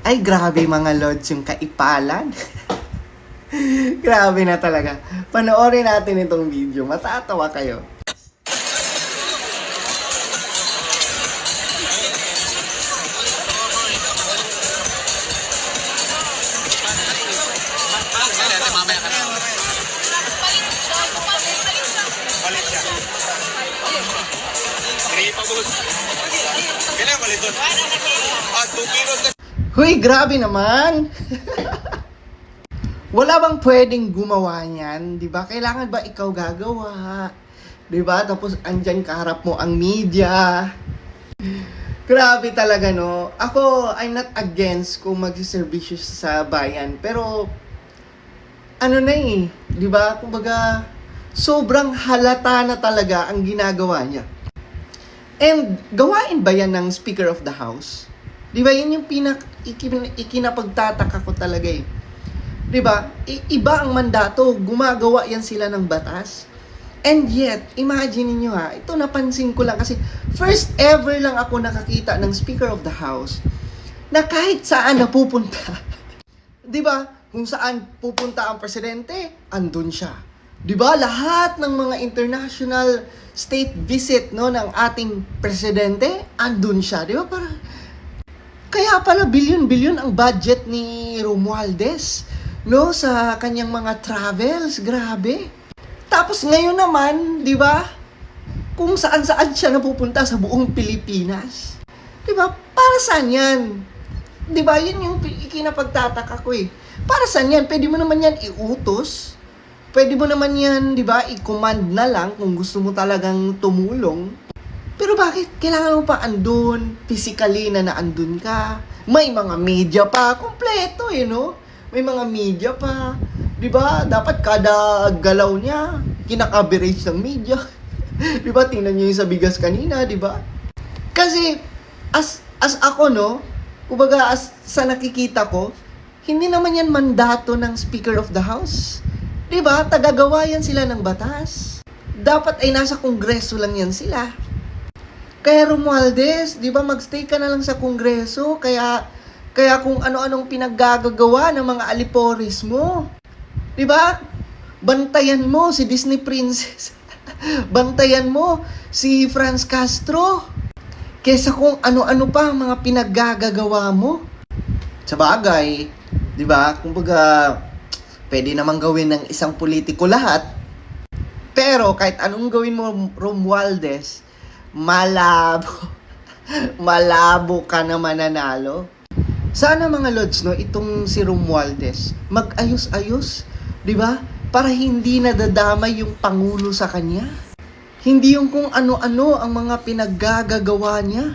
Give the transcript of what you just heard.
Ay, grabe mga lods yung kaipalan. grabe na talaga. Panoorin natin itong video. Matatawa kayo. Kailangan palit doon. Ah, 2 kilos. Huy, grabe naman! Wala bang pwedeng gumawa niyan? Di ba? Kailangan ba ikaw gagawa? Di ba? Tapos andyan kaharap mo ang media. Grabe talaga, no? Ako, I'm not against kung magsiservisyo sa bayan. Pero, ano na eh, di ba? Kumbaga, sobrang halata na talaga ang ginagawa niya. And, gawain ba yan ng Speaker of the House? Di ba, yun yung pinak, ikin, ikinapagtataka ko talaga eh. Di ba? I- iba ang mandato, gumagawa yan sila ng batas. And yet, imagine niyo ha, ito napansin ko lang kasi first ever lang ako nakakita ng Speaker of the House na kahit saan napupunta. 'Di ba? Kung saan pupunta ang presidente, andun siya. 'Di ba? Lahat ng mga international state visit no ng ating presidente, andun siya. 'Di ba? Para kaya pala billion-billion ang budget ni Romualdez no sa kanyang mga travels. Grabe. Tapos ngayon naman, 'di ba? Kung saan-saan siya napupunta sa buong Pilipinas. 'Di ba? Para saan 'yan? 'Di ba? Yun yung ikinapagtataka ko eh. Para saan 'yan? Pwede mo naman 'yan iutos. Pwede mo naman 'yan, 'di ba? I-command na lang kung gusto mo talagang tumulong. Pero bakit kailangan mo pa andun, physically na naandun ka? May mga media pa, kompleto eh, no? May mga media pa. 'Di ba? Dapat kada galaw niya, kinaka-coverage ng media. 'Di ba? Tingnan niyo yung sa bigas kanina, 'di ba? Kasi as as ako no, kumbaga as sa nakikita ko, hindi naman yan mandato ng Speaker of the House. 'Di ba? Tagagawa yan sila ng batas. Dapat ay nasa kongreso lang yan sila. Kaya Romualdez, 'di ba magstay ka na lang sa kongreso kaya kaya kung ano-anong pinaggagawa ng mga alipores mo. 'Di ba? Bantayan mo si Disney Princess. Bantayan mo si Franz Castro. Kesa kung ano-ano pa ang mga pinaggagawa mo. Sa bagay, 'di ba? Kumbaga pwede namang gawin ng isang politiko lahat. Pero kahit anong gawin mo Romualdez, malabo. malabo ka na mananalo. Sana mga lods no, itong si Romualdez, mag-ayos-ayos, 'di ba? Para hindi nadadamay yung pangulo sa kanya. Hindi yung kung ano-ano ang mga pinaggagawa niya.